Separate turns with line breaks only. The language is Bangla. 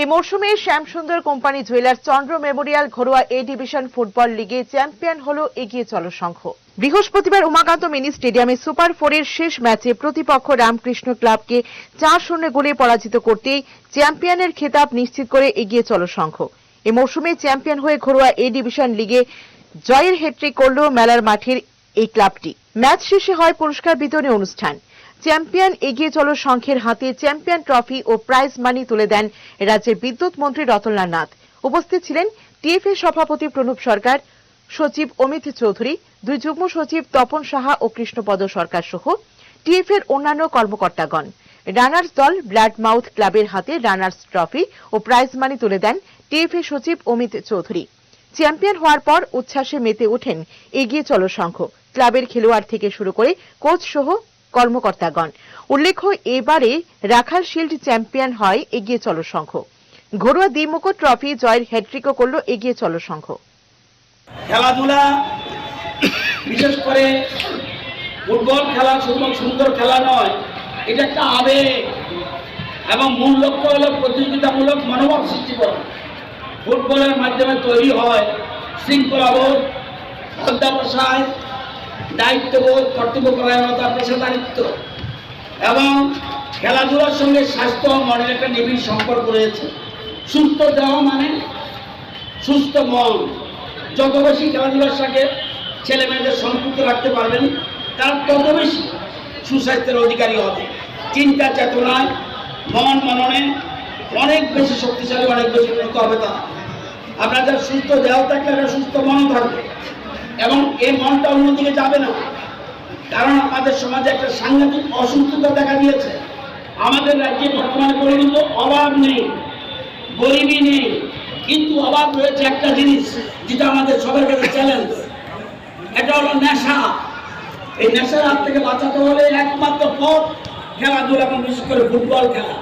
এই মরশুমে Shyamsundar company jewellers Chandra memorial ঘরোয়া এ ডিভিশন ফুটবল লিগে চ্যাম্পিয়ন হল এগিয়ে চলো সংঘ। বৃহস্পতিবার উমাকান্ত মিনি স্টেডিয়ামে সুপার ফোরের শেষ ম্যাচে প্রতিপক্ষ রামকৃষ্ণ ক্লাবকে চার শূন্য গোলে পরাজিত করতেই চ্যাম্পিয়নের খেতাব নিশ্চিত করে এগিয়ে চলো সংঘ। এ মরশুমে চ্যাম্পিয়ন হয়ে ঘরোয়া এ ডিভিশন লিগে জয়ের হেট্রিক করল মেলার মাঠের এই ক্লাবটি। ম্যাচ শেষে হয় পুরস্কার বিতরণী অনুষ্ঠান। চ্যাম্পিয়ন এগিয়ে চলো সংঘের হাতে, চ্যাম্পিয়ন ট্রফি ও প্রাইজ মানি তুলে দেন রাজ্যের বিদ্যুৎ মন্ত্রী রতনলাল নাথ। উপস্থিত ছিলেন টিএফএ সভাপতি প্রণব সরকার, সচিব অমিত চৌধুরী, দুই যুগ্ম সচিব তপন সাহা ও কৃষ্ণপদ সরকার সহ টিএফএর অন্যান্য কর্মকর্তাগণ। রানার্স দল ব্লাড মাউথ ক্লাবের হাতে রানার্স ট্রফি ও প্রাইজ মানি তুলে দেন টিএফএ সচিব অমিত চৌধুরী। চ্যাম্পিয়ন হওয়ার পর উচ্ছ্বাসে মেতে ওঠেন। এগিয়ে চলো সংঘ ক্লাবের খেলোয়াড় থেকে শুরু করে কোচ সহ কর্মকর্তাগণ। উল্লেখ্য, এবারে রাখাল শিল্ড চ্যাম্পিয়ন হয়, এগিয়ে চলো সংঘ ঘরোয়া দ্বিমুখ ট্রফি জয়ের হ্যাট্রিকও করল, এগিয়ে চলো সংঘ
খেলাধুলা, বিশেষ করে ফুটবল খেলা সুন্দর খেলা নয়, এটা একটা আবেগ এবং মূল লক্ষ্য হলো প্রতিযোগিতামূলক মনোভাব সৃষ্টি করা। ফুটবলের মাধ্যমে তৈরি হয়। শৃঙ্খলাবোধ অধ্যাবসায় দায়িত্ববোধ, কর্তব্যপরায়ণতা, পেশাদারিত্ব এবং খেলাধুলার সঙ্গে স্বাস্থ্য মনের একটা নিবিড় সম্পর্ক রয়েছে। সুস্থ দেহ মানে সুস্থ মন। যত বেশি খেলাধুলার সাথে ছেলে মেয়েদের সম্পৃক্ত রাখতে পারবেন, তারা তত বেশি সুস্বাস্থ্যের অধিকারী হবে। চিন্তা, চেতনায় মন মননে অনেক বেশি শক্তিশালী, অনেক বেশি উন্নত হবে তারা। আপনাদের সুস্থ, দেহ থাকলে একটা সুস্থ, মন থাকবে। এবং এই মনটা অন্যদিকে যাবে না। কারণ আমাদের সমাজে একটা সাংঘাতিক অসুস্থতা দেখা দিয়েছে। আমাদের রাজ্যে বর্তমানে পরিণত অভাব নেই গরিবই নেই। কিন্তু অভাব রয়েছে একটা জিনিস, যেটা আমাদের সবার কাছে চ্যালেঞ্জ এটা হলো নেশা। এই নেশার হাত থেকে বাঁচাতে হলে একমাত্র পথ খেলাধুলা এবং বিশেষ করে ফুটবল খেলা।